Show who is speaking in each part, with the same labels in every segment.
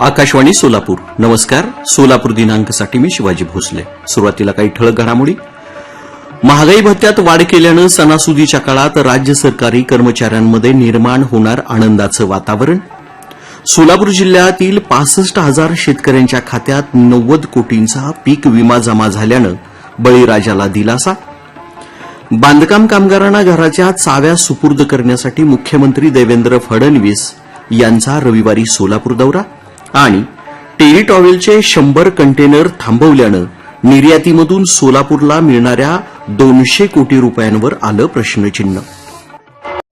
Speaker 1: आकाशवाणी सोलापूर. नमस्कार. सोलापूर दिनांकसाठी मी शिवाजी भोसले. सुरुवातीला काही ठळक घडामोडी. महागाई भत्त्यात वाढ केल्यानं सणासुदीच्या काळात राज्य सरकारी कर्मचाऱ्यांमध्ये निर्माण होणार आनंदाचं वातावरण. सोलापूर जिल्ह्यातील पासष्ट हजार शेतकऱ्यांच्या खात्यात नव्वद कोटींचा पीक विमा जमा झाल्यानं बळीराजाला दिलासा. बांधकाम कामगारांना घराच्या चाव्या सुपूर्द करण्यासाठी मुख्यमंत्री देवेंद्र फडणवीस यांचा रविवारी सोलापूर दौरा आणि टेरी टॉवेलचे शंभर कंटेनर थांबवल्यानं निर्यातीमधून सोलापूरला मिळणाऱ्या दोनशे कोटी रुपयांवर आलं प्रश्नचिन्ह.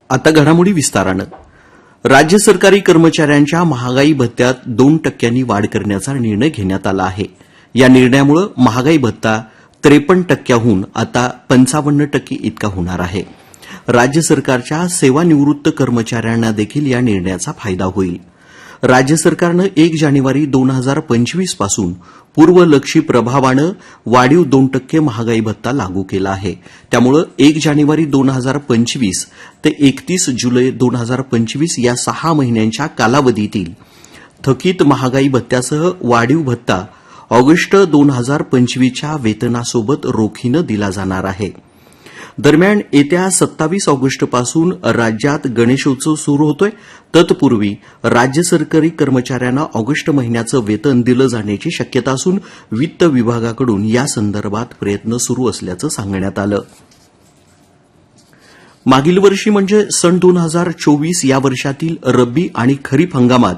Speaker 1: आता घडामोडी विस्तारानं. राज्य सरकारी कर्मचाऱ्यांच्या महागाई भत्त्यात दोन टक्क्यांनी वाढ करण्याचा निर्णय घेण्यात आला आहे. या निर्णयामुळे महागाई भत्ता त्रेपन्न टक्क्याहून आता पंचावन्न टक्के इतका होणार आहे. राज्य सरकारच्या सेवानिवृत्त कर्मचाऱ्यांना देखील या निर्णयाचा फायदा होईल. राज्य सरकारनं एक जानेवारी दोन हजार पंचवीसपासून पूर्वलक्षी प्रभावानं वाढीव दोन टक्के महागाई भत्ता लागू केला आहे. त्यामुळे एक जानेवारी दोन हजार पंचवीस ते एकतीस जुलै दोन हजार पंचवीस या सहा महिन्यांच्या कालावधीतील थकीत महागाई भत्त्यासह वाढीव भत्ता ऑगस्ट दोन हजार पंचवीसच्या वेतनासोबत रोखीनं दिला जाणार आहे. दरम्यान येत्या सत्तावीस ऑगस्टपासून राज्यात गणेशोत्सव सुरू होतोय. तत्पूर्वी राज्य सरकारी कर्मचाऱ्यांना ऑगस्ट महिन्याचं वेतन दिलं जाण्याची शक्यता असून वित्त विभागाकडून या संदर्भात प्रयत्न सुरू असल्याचं सांगण्यात आलं. मागील वर्षी म्हणजे सन दोन हजार चोवीस या वर्षातील रब्बी आणि खरीप हंगामात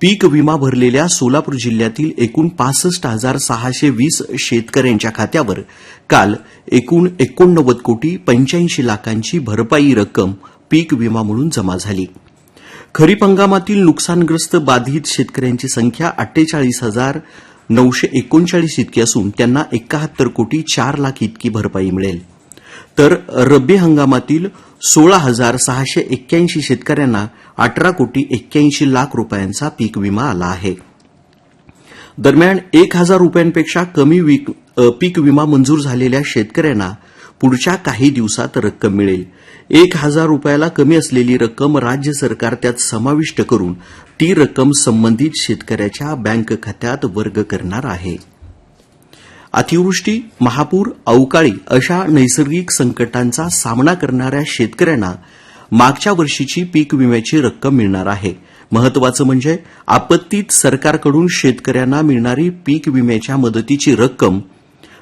Speaker 1: पीक विमा भरलेल्या सोलापूर जिल्ह्यातील एकूण पासष्ट हजार सहाशे वीस शेतकऱ्यांच्या खात्यावर काल एकूण एकोणनव्वद कोटी पंच्याऐंशी लाखांची भरपाई रक्कम पीक विमा म्हणून जमा झाली. खरीप हंगामातील नुकसानग्रस्त बाधित शेतकऱ्यांची संख्या अठ्ठेचाळीस हजार नऊशे एकोणचाळीस इतकी असून त्यांना एकाहत्तर कोटी चार लाख इतकी भरपाई मिळेल. तर रब्बी हंगामातील सोळा हजार सहाशे एक्क्याऐंशी शेतकऱ्यांना अठरा कोटी एक्क्याऐंशी लाख रुपयांचा पीक विमा आला आहे. दरम्यान एक हजार रुपयांपेक्षा कमी पीक विमा मंजूर झालेल्या शेतकऱ्यांना पुढच्या काही दिवसात रक्कम मिळेल. एक हजार रुपयाला कमी असलेली रक्कम राज्य सरकार त्यात समाविष्ट करून ती रक्कम संबंधित शेतकऱ्याच्या बँक खात्यात वर्ग करणार आहे. अतिवृष्टी महापूर अवकाळी अशा नैसर्गिक संकटांचा सामना करणाऱ्या शेतकऱ्यांना मागच्या वर्षीची पीक विम्याची रक्कम मिळणार आहे. महत्वाचं म्हणजे आपत्तीत सरकारकडून शेतकऱ्यांना मिळणारी पीक विम्याच्या मदतीची रक्कम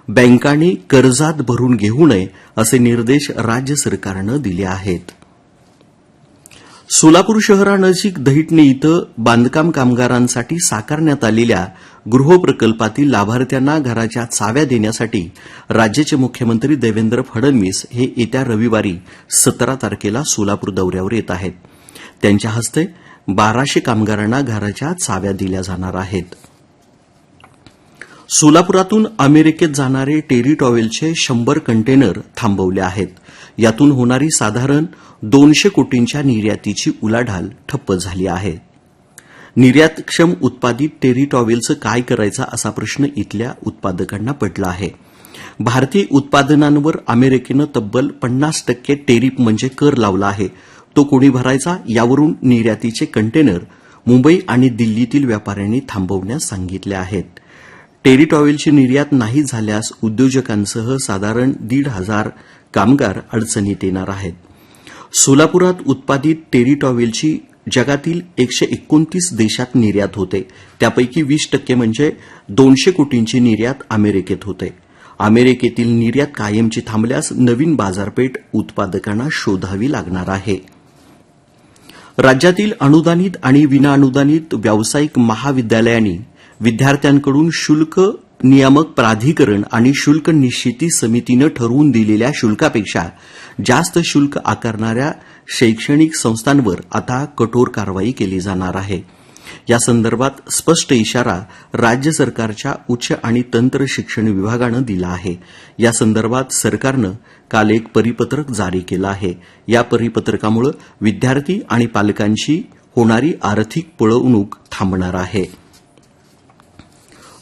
Speaker 1: बँकांनी कर्जात भरून घेऊ नये असे निर्देश राज्य सरकारनं दिले आहेत. सोलापूर शहरानजीक दहिटणी इथं बांधकाम कामगारांसाठी साकारण्यात आलेल्या गृहप्रकल्पातील लाभार्थ्यांना घराच्या चाव्या देण्यासाठी राज्याचे मुख्यमंत्री देवेंद्र फडणवीस हे येत्या रविवारी सतरा तारखेला सोलापूर दौऱ्यावर येत आहेत. त्यांच्या हस्ते बाराशे कामगारांना घराच्या चाव्या दिल्या जाणार आहेत. सोलापुरातून अमेरिकेत जाणारे टेरी टॉवेलचे शंभर कंटेनर थांबवले आहेत. यातून होणारी साधारण दोनशे कोटींच्या निर्यातीची उलाढाल ठप्प झाली आहे. निर्यातक्षम उत्पादित टेरिटॉवेलचं काय करायचा असा प्रश्न इथल्या उत्पादकांना पडला आहे. भारतीय उत्पादनांवर अमेरिकेनं तब्बल पन्नास टक्के टेरिफ म्हणजे कर लावला आहे. तो कोणी भरायचा? यावरून निर्यातीचे कंटेनर मुंबई आणि दिल्लीतील व्यापाऱ्यांनी थांबवण्यास सांगितले आहेत. टेरिटॉवेलची निर्यात नाही झाल्यास उद्योजकांसह साधारण दीड हजार कामगार अडचणीत येणार आहेत. सोलापुरात उत्पादित टेरिटॉवेलची जगातील एकशे एकोणतीस देशात निर्यात होते. त्यापैकी वीस टक्के म्हणजे दोनशे कोटींची निर्यात अमेरिकेत होते. अमेरिकेतील निर्यात कायमची थांबल्यास नवीन बाजारपेठ उत्पादकांना शोधावी लागणार आहे. राज्यातील अनुदानित आणि विनाअनुदानित व्यावसायिक महाविद्यालयांनी विद्यार्थ्यांकडून शुल्क नियामक प्राधिकरण आणि शुल्क निश्चिती समितीनं ठरवून दिलेल्या शुल्कापेक्षा जास्त शुल्क आकारणाऱ्या शैक्षणिक संस्थांवर आता कठोर कारवाई केली जाणार आहे. या संदर्भात स्पष्ट इशारा राज्य सरकारच्या उच्च आणि तंत्र शिक्षण विभागानं दिला आहे. या संदर्भात सरकारनं काल एक परिपत्रक जारी केलं आहे. या परिपत्रकामुळे विद्यार्थी आणि पालकांची होणारी आर्थिक पळवणूक थांबणार आहे.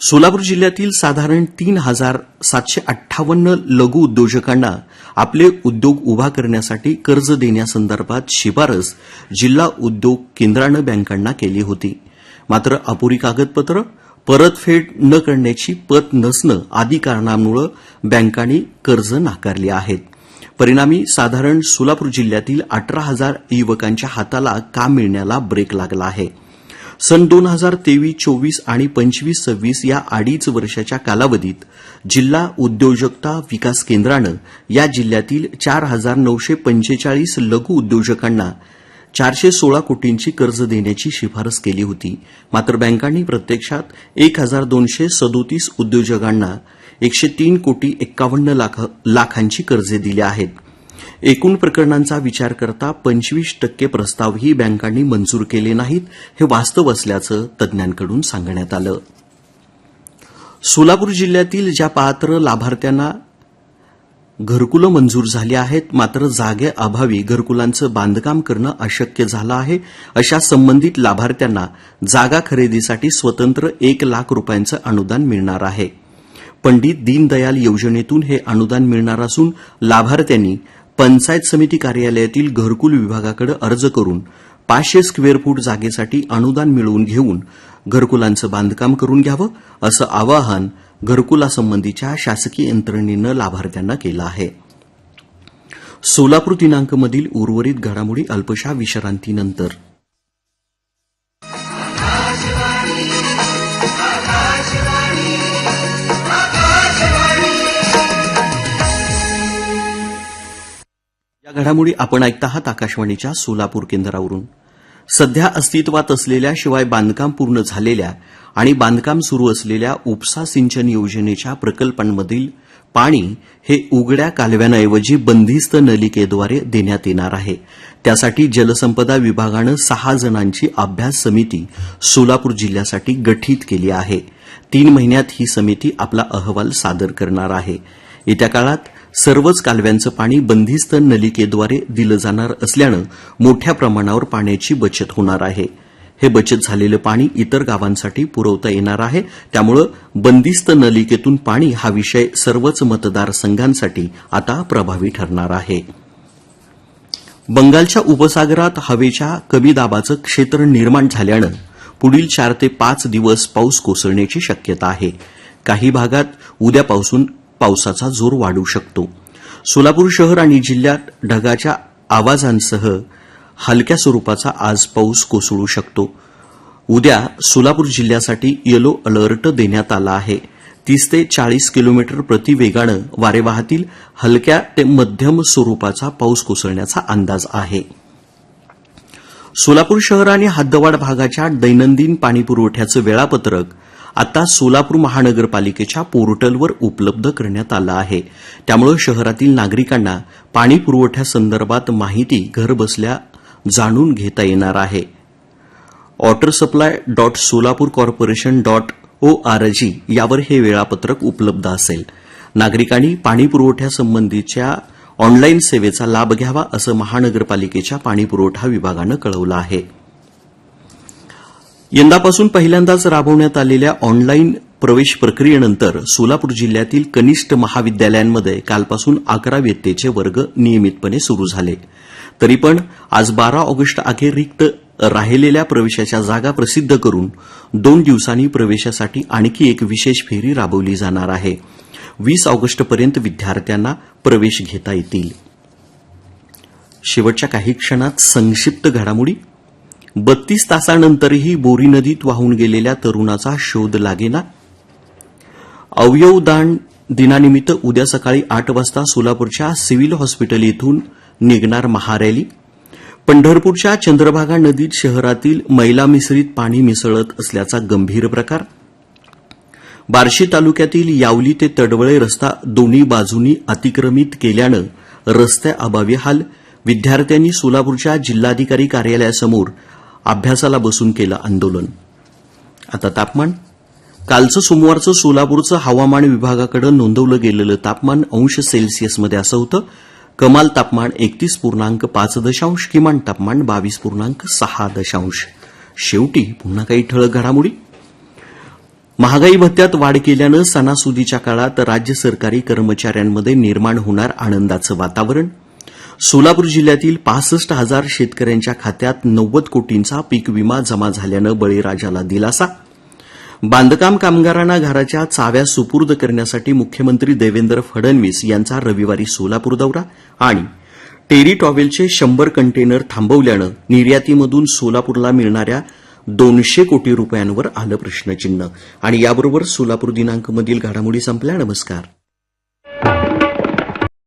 Speaker 1: सोलापूर जिल्ह्यातील साधारण तीन हजार सातशे अठ्ठावन्न लघु उद्योजकांना आपले उद्योग उभा करण्यासाठी कर्ज देण्यासंदर्भात शिफारस जिल्हा उद्योग केंद्रानं बँकांना केली होती. मात्र अपुरी कागदपत्र परतफेड न करण्याची पत नसणं आदी कारणांमुळे बँकांनी कर्ज नाकारली आहेत. परिणामी साधारण सोलापूर जिल्ह्यातील अठरा हजार युवकांच्या हाताला काम मिळण्याला ब्रेक लागला आहे. सन दोन हजार तेवीस चोवीस आणि पंचवीस सव्वीस या अडीच वर्षाच्या कालावधीत जिल्हा उद्योजकता विकास केंद्रानं या जिल्ह्यातील चार हजार नऊशे पंचेचाळीस लघु उद्योजकांना चारशे सोळा कोटींची कर्ज देण्याची शिफारस केली होती. मात्र बँकांनी प्रत्यक्षात एक हजार दोनशे सदोतीस उद्योजकांना एकशे तीन कोटी एक्कावन्न लाख लाखांची कर्जे दिली आहेत. एकूण प्रकरणांचा विचार करता पंचवीस टक्के प्रस्तावही बँकांनी मंजूर केले नाहीत हे वास्तव असल्याचं तज्ज्ञांकडून सांगण्यात आलं. सोलापूर जिल्ह्यातील ज्या पात्र लाभार्थ्यांना घरकुलं मंजूर झाली आहेत मात्र जागेअभावी घरकुलांचं बांधकाम करणं अशक्य झालं आहे. अशा संबंधित लाभार्थ्यांना जागा खरेदीसाठी स्वतंत्र एक लाख रुपयांचं अनुदान मिळणार आहे. पंडित दीनदयाल योजनेतून हे अनुदान मिळणार असून लाभार्थ्यांनी पंचायत समिती कार्यालयातील घरकुल विभागाकडे अर्ज करून पाचशे स्क्वेअर फूट जागेसाठी अनुदान मिळवून घेऊन घरकुलांचं बांधकाम करून घ्यावं असं आवाहन घरकुलासंबंधीच्या शासकीय यंत्रणेनं लाभार्थ्यांना केलं आहे. सोलापूर दिनांकमधील उर्वरित घडामोडी अल्पशा विश्रांतीनंतर घडामोडी आपण ऐकत आहात आकाशवाणीच्या सोलापूर केंद्रावरून. सध्या अस्तित्वात असलेल्या शिवाय बांधकाम पूर्ण झालेल्या आणि बांधकाम सुरू असलेल्या उपसा सिंचन योजनेच्या प्रकल्पांमधील पाणी हे उघड्या कालव्यांऐवजी बंदिस्त नलिकेद्वारे देण्यात येणार आहे. त्यासाठी जलसंपदा विभागानं सहा जणांची अभ्यास समिती सोलापूर जिल्ह्यासाठी गठीत केली आहे. तीन महिन्यात ही समिती आपला अहवाल सादर करणार आहे. येत्या काळात सर्वच कालव्यांचं पाणी बंदिस्त नलिकेद्वारे दिलं जाणार असल्यानं मोठ्या प्रमाणावर पाण्याची बचत होणार आहे. हे बचत झालेलं पाणी इतर गावांसाठी पुरवता येणार आहे. त्यामुळं बंदिस्त नलिकेतून पाणी हा विषय सर्वच मतदारसंघांसाठी आता प्रभावी ठरणार आहे. बंगालच्या उपसागरात हवेच्या कमी दाबाचं क्षेत्र निर्माण झाल्यानं पुढील चार ते पाच दिवस पाऊस कोसळण्याची शक्यता आहे. काही भागात उद्यापासून पावसाचा जोर वाढू शकतो. सोलापूर शहर आणि जिल्ह्यात ढगाच्या आवाजांसह हलक्या स्वरूपाचा आज पाऊस कोसळू शकतो. उद्या सोलापूर जिल्ह्यासाठी येलो अलर्ट देण्यात आला आहे. तीस ते चाळीस किलोमीटर प्रति वेगानं वारे वाहतील. हलक्या ते मध्यम स्वरूपाचा पाऊस कोसळण्याचा अंदाज आहे. सोलापूर शहर आणि हद्दवाड भागाच्या दैनंदिन पाणीपुरवठ्याचं वेळापत्रक आता सोलापूर महानगरपालिकेच्या पोर्टलवर उपलब्ध करण्यात आलं आहे. त्यामुळे शहरातील नागरिकांना पाणी पुरवठ्यासंदर्भात माहिती घरबसल्या जाणून घेता येणार आहे. Water supply dot Solapur corporation dot O R G यावर हे वेळापत्रक उपलब्ध असेल. नागरिकांनी पाणी पुरवठ्यासंबंधीच्या ऑनलाईन सेवेचा लाभ घ्यावा असं महानगरपालिकेच्या पाणीपुरवठा विभागानं कळवलं आहे. यंदापासून पहिल्यांदाच राबवण्यात आलेल्या ऑनलाईन प्रवेश प्रक्रियेनंतर सोलापूर जिल्ह्यातील कनिष्ठ महाविद्यालयांमध्ये कालपासून अकरावीत्तेचे वर्ग नियमितपणे सुरू झाले. तरी पण आज बारा ऑगस्ट अखेर रिक्त राहिलेल्या प्रवेशाच्या जागा प्रसिद्ध करून दोन दिवसांनी प्रवेशासाठी आणखी एक विशेष फेरी राबवली जाणार आहे. वीस ऑगस्टपर्यंत विद्यार्थ्यांना प्रवेश घेता येतील. शेवटच्या काही क्षणात संक्षिप्त घडामोडी बत्तीस तासानंतरही बोरी नदीत वाहून गेलेल्या तरुणाचा शोध लागेना? अवयवदान दिनानिमित्त उद्या सकाळी आठ वाजता सोलापूरच्या सिव्हिल हॉस्पिटल येथून निघणार महारॅली. पंढरपूरच्या चंद्रभागा नदीत शहरातील मैला मिश्रित पाणी मिसळत असल्याचा गंभीर प्रकार. बार्शी तालुक्यातील यावली ते तडवळे रस्ता दोन्ही बाजूंनी अतिक्रमित केल्यानं रस्त्याअभावी हाल. विद्यार्थ्यांनी सोलापूरच्या जिल्हाधिकारी कार्यालयासमोर अभ्यासाला बसून केलं आंदोलन. आता तापमान? कालचं सोमवारचं सोलापूरचं हवामान विभागाकडे नोंदवलं गेलेलं तापमान अंश सेल्सिअसमध्ये असं होतं. कमाल तापमान एकतीस पूर्णांक पाच दशांश किमान तापमान बावीस पूर्णांक सहा दशांश. शेवटी पुन्हा काही ठळक घडामोडी? महागाई भत्त्यात वाढ केल्यानं सणासुदीच्या काळात राज्य सरकारी कर्मचाऱ्यांमध्ये निर्माण होणार आनंदाचं वातावरण. सोलापूर जिल्ह्यातील पासष्ट हजार शेतकऱ्यांच्या खात्यात नव्वद कोटींचा पीक विमा जमा झाल्यानं बळीराजाला दिलासा. बांधकाम कामगारांना घराच्या चाव्या सुपूर्द करण्यासाठी मुख्यमंत्री देवेंद्र फडणवीस यांचा रविवारी सोलापूर दौरा आणि टेरी टॉवेलचे शंभर कंटेनर थांबवल्यानं निर्यातीमधून सोलापूरला मिळणाऱ्या दोनशे कोटी रुपयांवर आलं प्रश्नचिन्ह. आणि याबरोबर सोलापूर दिनांकमधील घडामोडी संपल्या. नमस्कार.